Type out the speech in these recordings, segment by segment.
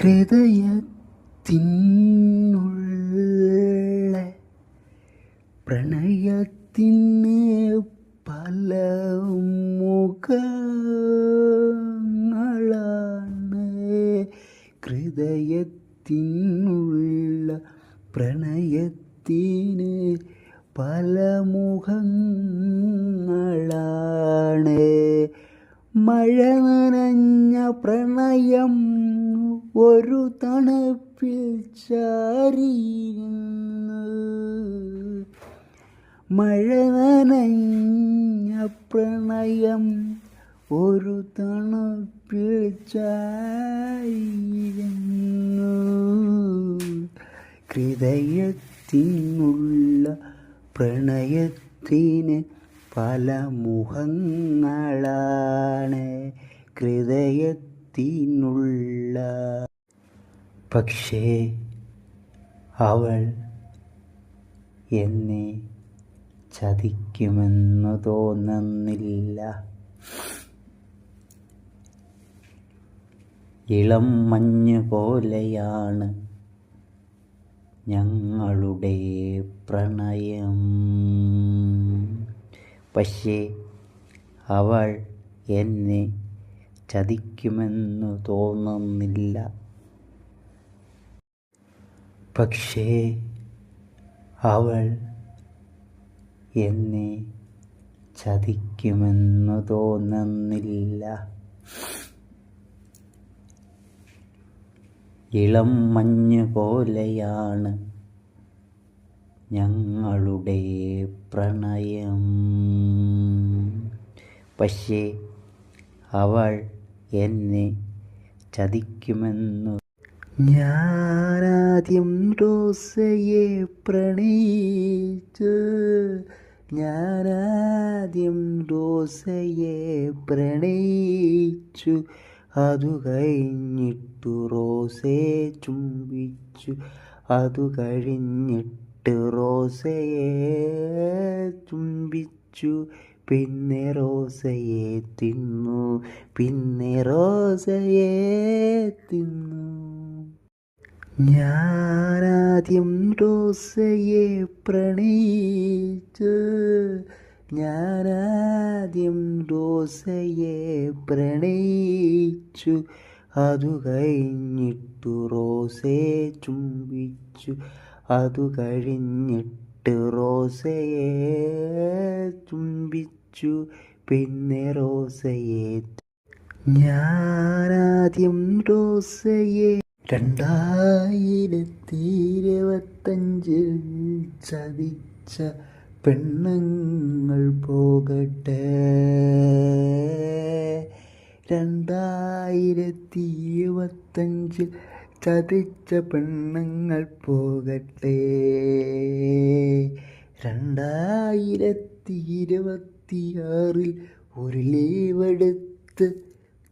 ഹൃദയത്തിനുള്ള പ്രണയത്തിന് പല മുഖങ്ങളാണ്. ഹൃദയത്തിനുള്ള പ്രണയത്തിന് പല മുഖങ്ങളാണ്. മഴ നനഞ്ഞ പ്രണയം ഒരു തണുപ്പിൽ ചാരിയുന്നു മഴ നനഞ്ഞ പ്രണയം ഒരു തണുപ്പിൽ ചായിരുന്നു ഹൃദയത്തിനുള്ള പ്രണയത്തിന് പല മുഖങ്ങളാണ്. ഹൃദയത്തിനുള്ള പക്ഷേ അവൾ എന്നെ ചതിക്കുമെന്ന് തോന്നുന്നില്ല. ഇളം മഞ്ഞ് പോലെയാണ് ഞങ്ങളുടെ പ്രണയം. പക്ഷേ അവൾ എന്നെ ചതിക്കുമെന്ന് തോന്നുന്നില്ല. പക്ഷേ അവൾ എന്നെ ചതിക്കുമെന്ന് തോന്നുന്നില്ല. ഇളം മഞ്ഞ് പോലെയാണ് ഞങ്ങളുടെ പ്രണയം. പക്ഷേ അവൾ എന്നെ ചതിക്കുമെന്ന് ഞാനാദ്യം റോസയെ പ്രണയിച്ചു ഞാനാദ്യം റോസയെ പ്രണയിച്ചു. അതു കഴിഞ്ഞിട്ടു റോസയെ ചുംബിച്ചു. അതു കഴിഞ്ഞിട്ട് റോസയെ ചുംബിച്ചു. പിന്നെ റോസയെ തിന്നു. പിന്നെ റോസയെ തിന്നു. ഞാനാദ്യം റോസയെ പ്രണയിച്ചു ഞാനാദ്യം റോസയെ പ്രണയിച്ചു. അതു കഴിഞ്ഞിട്ടു റോസയെ ചുംബിച്ചു. അതു കഴിഞ്ഞിട്ട് റോസയെ ചുംബിച്ചു. പിന്നെ റോസയെ ഞാനാദ്യം റോസയെ രണ്ടായിരത്തി ഇരുപത്തഞ്ചിൽ ചതിച്ച പെണ്ണുങ്ങൾ പോകട്ടെ. രണ്ടായിരത്തി ഇരുപത്തഞ്ചിൽ ചതിച്ച പെണ്ണുങ്ങൾ പോകട്ടെ. രണ്ടായിരത്തി ഇരുപത്തിയാറിൽ ഒരു ലീവെടുത്ത്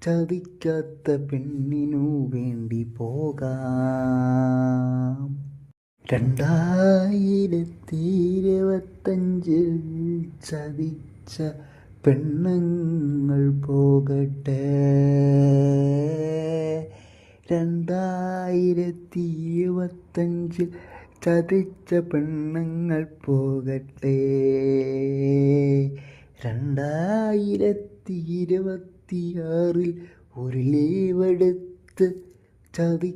ചതിക്കാത്ത പെണ്ണിനു വേണ്ടി പോകാം. രണ്ടായിരത്തി ഇരുപത്തഞ്ചിൽ ചതിച്ച പെണ്ണുങ്ങൾ പോകട്ടെ. രണ്ടായിരത്തി ഇരുപത്തഞ്ചിൽ ചതിച്ച പെണ്ണുങ്ങൾ പോകട്ടെ. രണ്ടായിരത്തി ഇരുപത്തിയാറിൽ ഒരു ലീവെടുത്ത് ചതി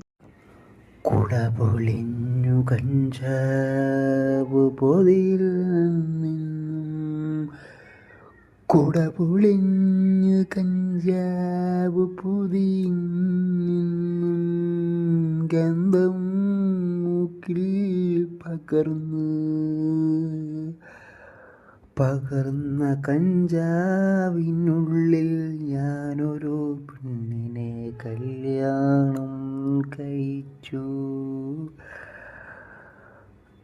കുട പൊളിഞ്ഞു കഞ്ചാവ് പൊതിയിൽ നിന്നും കുട പൊളിഞ്ഞു കഞ്ചാവ് ഗന്ധം മൂക്കിൽ പകർന്നു പകർന്ന കഞ്ചാവിനുള്ളിൽ ഞാനൊരു പെണ്ണിനെ കല്യാണം കഴിച്ചു.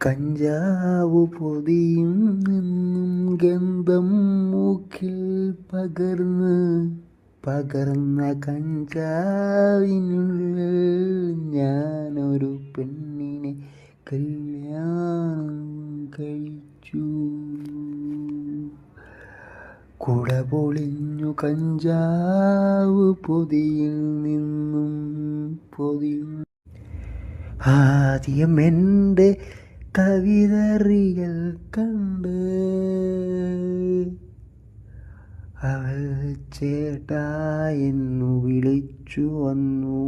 കഞ്ചാവ് പൊതിയും നിന്നും ഗന്ധം മൂക്കിൽ പകർന്ന് പകർന്ന കഞ്ചാവിനുള്ളിൽ ഞാനൊരു പെണ്ണിനെ കല്യാണം കഴിച്ചു. കുട പൊളിഞ്ഞു കഞ്ചാവ് പൊതിയിൽ നിന്നും പൊതി ആദ്യം എന്റെ കവിതറിയൽ കണ്ട് അവൾ ചേട്ടാ എന്നു വിളിച്ചു വന്നു.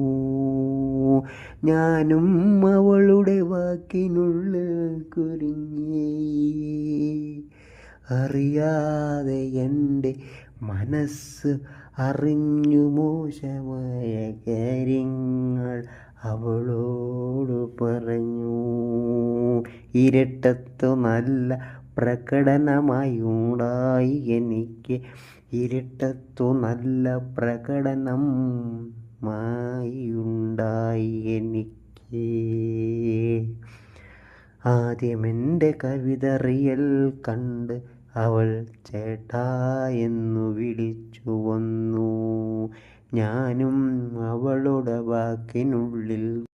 ഞാനും അവളുടെ വാക്കിനുള്ളിൽ കുരുങ്ങി. അറിയാതെ എന്റെ മനസ്സ് അറിഞ്ഞു മോശമായ കാര്യങ്ങൾ അവളോട് പറഞ്ഞു. ഇരട്ടത്തു നല്ല പ്രകടനമായി ഉണ്ടായി എനിക്ക്. ഇരട്ടത്തു നല്ല പ്രകടനം മായുണ്ടായി എനിക്ക്. ആദ്യമെന്റെ കവിത റിയൽ കണ്ട് അവൾ ചേട്ടാ എന്നു വിളിച്ചു വന്നു. ഞാനും അവളുടെ വാക്കിനുള്ളിൽ